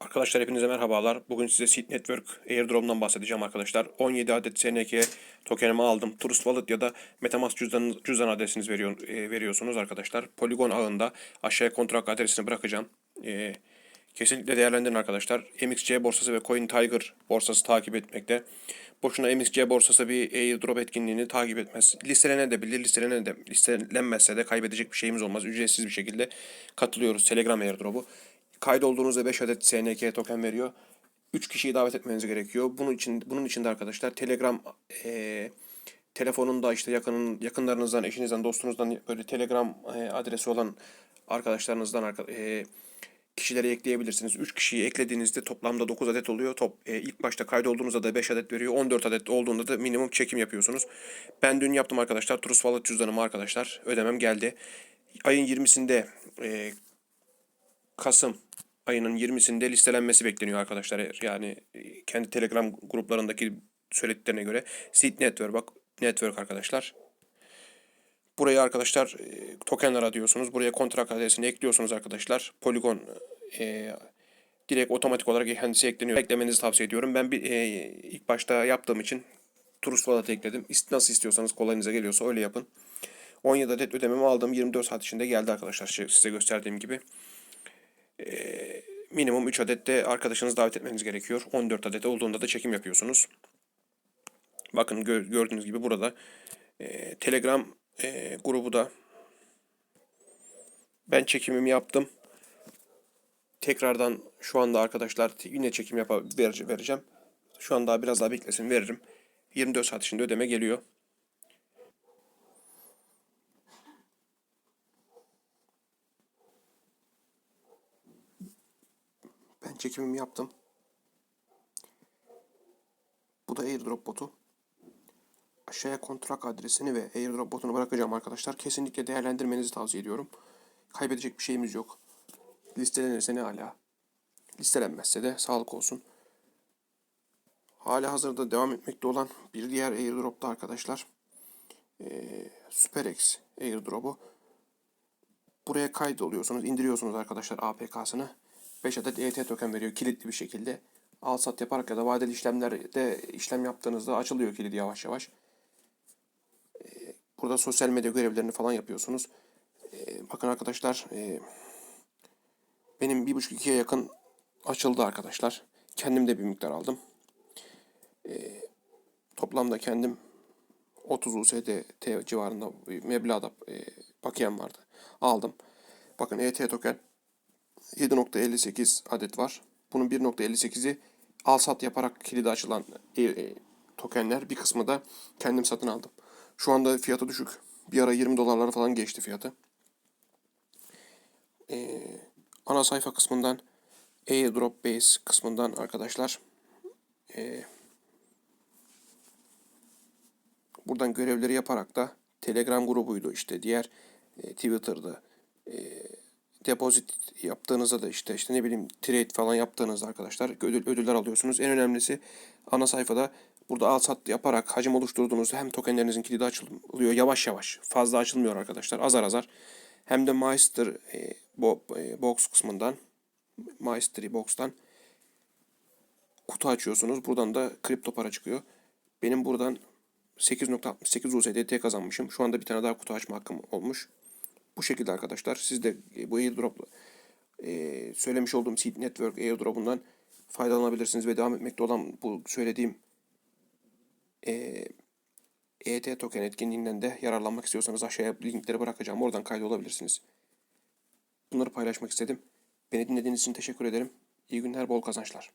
Arkadaşlar hepinize merhabalar. Bugün size Seed Network Airdrop'dan bahsedeceğim arkadaşlar. 17 adet SNK tokenimi aldım. Trust Wallet ya da Metamask cüzdan, cüzdan adresiniz veriyor, e, veriyorsunuz arkadaşlar. Polygon ağında aşağıya kontrak adresini bırakacağım. E, kesinlikle değerlendirin arkadaşlar. MXC borsası ve Coin Tiger borsası takip etmekte. Boşuna MXC borsası bir airdrop etkinliğini takip etmez. Listelenebilir, listelene de, listelenmezse de kaybedecek bir şeyimiz olmaz. Ücretsiz bir şekilde katılıyoruz Telegram airdrop'u. Kaydolduğunuzda 5 adet SNK token veriyor. 3 kişiyi davet etmeniz gerekiyor. Bunun için bunun için de arkadaşlar Telegram eee telefonunda işte yakının yakınlarınızdan, eşinizden, dostunuzdan böyle Telegram e, adresi olan arkadaşlarınızdan arka- e, kişileri ekleyebilirsiniz. 3 kişiyi eklediğinizde toplamda 9 adet oluyor. Top e, ilk başta kaydolduğunuzda da 5 adet veriyor. 14 adet olduğunda da minimum çekim yapıyorsunuz. Ben dün yaptım arkadaşlar. Trust Wallet cüzdanımı arkadaşlar. Ödemem geldi. Ayın 20'sinde e, Kasım ayının 20'sinde listelenmesi bekleniyor arkadaşlar. Yani e, kendi Telegram gruplarındaki söylediklerine göre Seed Network bak Network arkadaşlar. Buraya arkadaşlar e, tokenler atıyorsunuz. Buraya kontrak adresini ekliyorsunuz arkadaşlar. Polygon e, direkt otomatik olarak kendisi ekleniyor. Eklemenizi tavsiye ediyorum. Ben bir e, ilk başta yaptığım için Trust Wallet ekledim. Nasıl istiyorsanız kolayınıza geliyorsa öyle yapın. 17 adet ödememi aldım. 24 saat içinde geldi arkadaşlar size gösterdiğim gibi minimum 3 adet de arkadaşınızı davet etmeniz gerekiyor. 14 adet olduğunda da çekim yapıyorsunuz. Bakın gö- gördüğünüz gibi burada e, Telegram e, grubu da ben çekimimi yaptım. Tekrardan şu anda arkadaşlar yine çekim ver- vereceğim. Şu an daha biraz daha beklesin veririm. 24 saat içinde ödeme geliyor. Ben çekimimi yaptım. Bu da airdrop botu. Aşağıya kontrak adresini ve airdrop botunu bırakacağım arkadaşlar. Kesinlikle değerlendirmenizi tavsiye ediyorum. Kaybedecek bir şeyimiz yok. Listelenirse ne hala. Listelenmezse de sağlık olsun. Hala hazırda devam etmekte olan bir diğer airdrop da arkadaşlar. Ee, SuperX airdrop'u. Buraya kaydoluyorsunuz, indiriyorsunuz arkadaşlar APK'sını. 5 adet ET token veriyor kilitli bir şekilde. Al sat yaparak ya da vadeli işlemlerde işlem yaptığınızda açılıyor kilidi yavaş yavaş. Ee, Burada sosyal medya görevlerini falan yapıyorsunuz. Ee, Bakın arkadaşlar e, benim bir buçuk ikiye yakın açıldı arkadaşlar. Kendim de bir miktar aldım. Toplamda kendim 30 USD civarında meblağda e, bakiyem vardı. Aldım. Bakın ET token 7.58 adet var. Bunun 1.58'i al sat yaparak kilidi açılan e, e, tokenler. Bir kısmı da kendim satın aldım. Şu anda fiyatı düşük. Bir ara 20 dolarlara falan geçti fiyatı. E, ana sayfa kısmından airdrop base kısmından arkadaşlar e, buradan görevleri yaparak da Telegram grubuydu işte diğer e, Twitter'da e, depozit yaptığınızda da işte işte ne bileyim trade falan yaptığınızda arkadaşlar ödül, ödüller alıyorsunuz. En önemlisi ana sayfada burada al sat yaparak hacim oluşturduğunuzda hem tokenlerinizin kilidi açılıyor yavaş yavaş. Fazla açılmıyor arkadaşlar. Azar azar. Hem de Master e, bo, e, Box kısmından Mastery Box'tan kutu açıyorsunuz. Buradan da kripto para çıkıyor. Benim buradan 8.68 USDT kazanmışım. Şu anda bir tane daha kutu açma hakkım olmuş. Bu şekilde arkadaşlar siz de e, bu airdrop e, söylemiş olduğum Seed Network airdrop'undan faydalanabilirsiniz ve devam etmekte olan bu söylediğim e, ET token etkinliğinden de yararlanmak istiyorsanız aşağıya linkleri bırakacağım. Oradan kaydolabilirsiniz. Bunları paylaşmak istedim. Beni dinlediğiniz için teşekkür ederim. İyi günler, bol kazançlar.